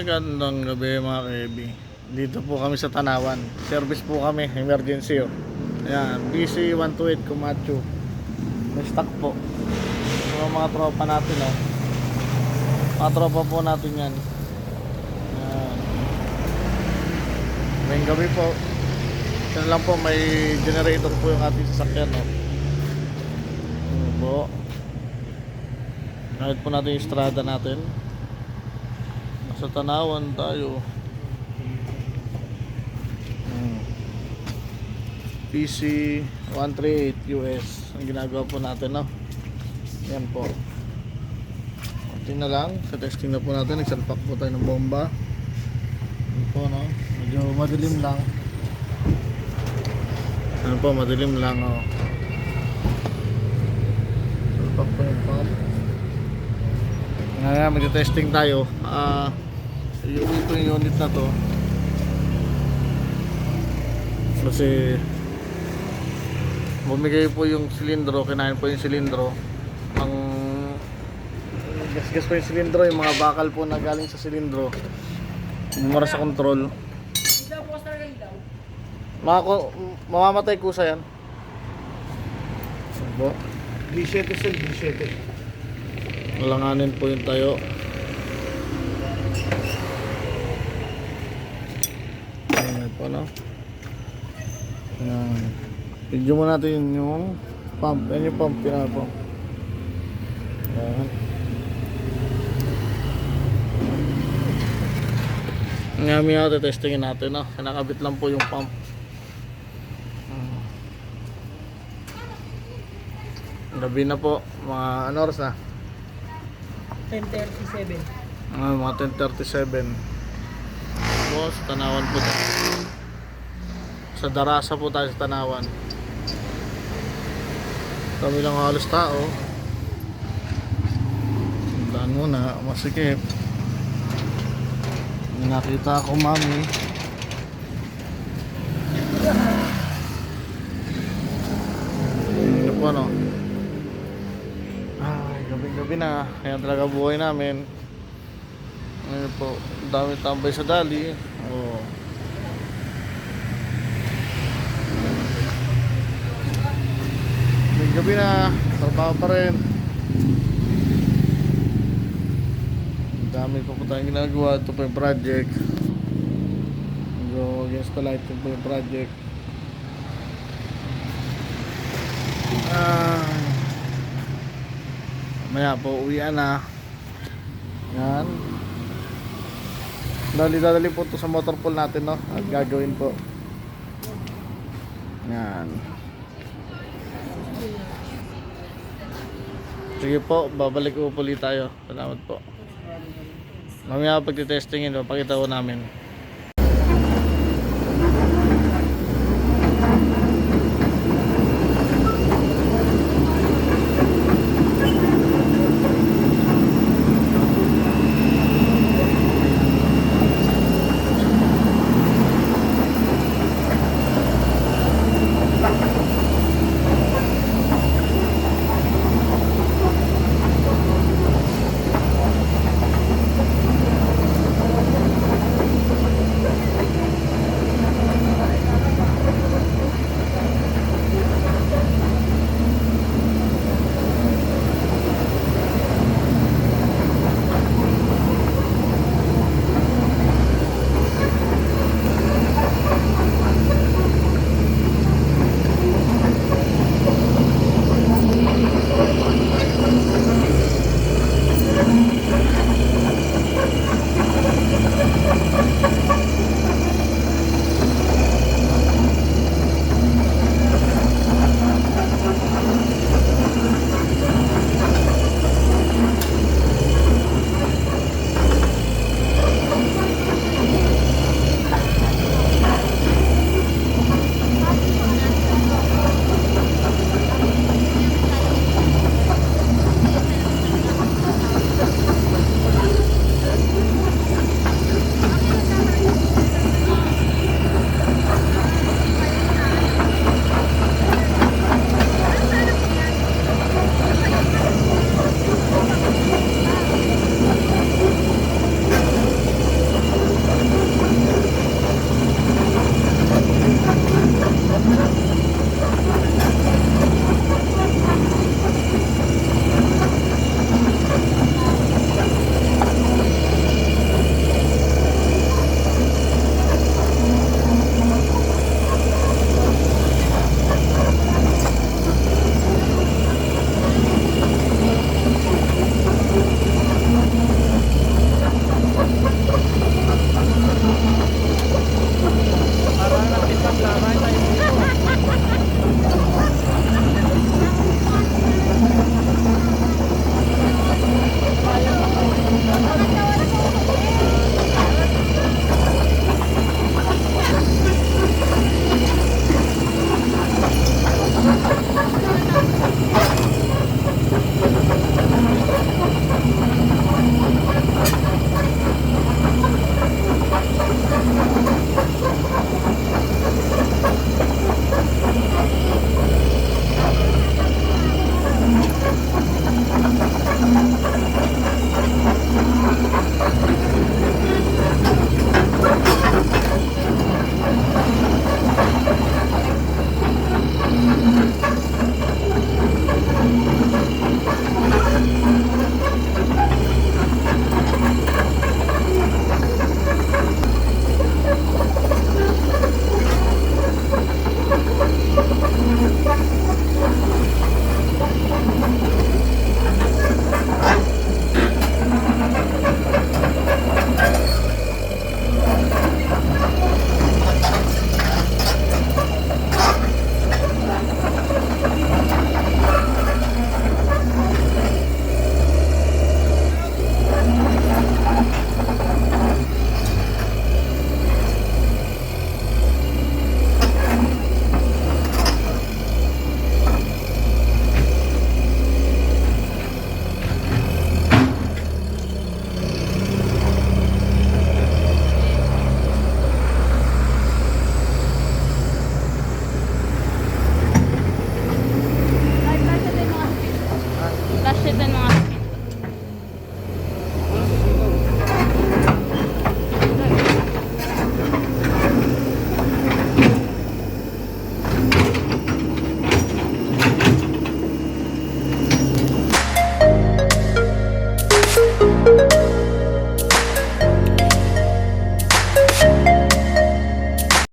Magandang gabi mga kebi. Dito po kami sa Tanawan. Service po kami, emergency oh. Ayan, BC 128 Kumacho. May stock po. Mga mga tropa natin oh. Mga tropa po natin yan. Ayan. Ngayong gabi po. Yan lang po, may generator po yung ating sasakyan oh. Ano po. Kahit po natin yung estrada natin. Sa Tanawan tayo. Hmm. PC 138 US ang ginagawa po natin no. Yan po. Konti na lang. Sa testing na po natin. Nagsalpak po tayo ng bomba. Yan po no. Medyo madilim lang. Ano po, madilim lang oh. Salpak po yung pump. Ngayon, mag-testing tayo. Ah, yung ito yung unit na to. Kasi bumigay po yung silindro, kinain po yung silindro. Ang gas-gas po yung silindro, yung mga bakal po na galing sa silindro. Bumara sa control. Mako, mamamatay kusa yan. Ano po? D7 sir, D7. Malanganin po yung tayo. Ayan po, no? Ayan. Video mo natin yung pump. Yan yung pump, pinaka po. Ayan. Ngayon yung testingin natin, no? Kinakabit lang po yung pump. Gabi na po, mga ano oras na? 1037. Ah, mga 10.37 po sa Tanawan po tayo. Sa Darasa po tayo sa Tanawan. Kami lang halos tao. Daan muna. Masikip nakita ako mami. Ano po no? Ay gabi gabi na. Kaya talaga buhay namin. Ngayon po, dami tambay sa dali. Oh. Gabi na, trabaho pa rin. Dami pa po tayong ginagawa. Ito po yung project. Go against the light. Ito po yung project. Ah, maya po, uwian na. Yan. Dali dadali po to sa motor pool natin no. At gagawin po. Yan. Sige po, babalik po ulit tayo. Salamat po. Mamaya pag pagtitestingin, pakita ko namin.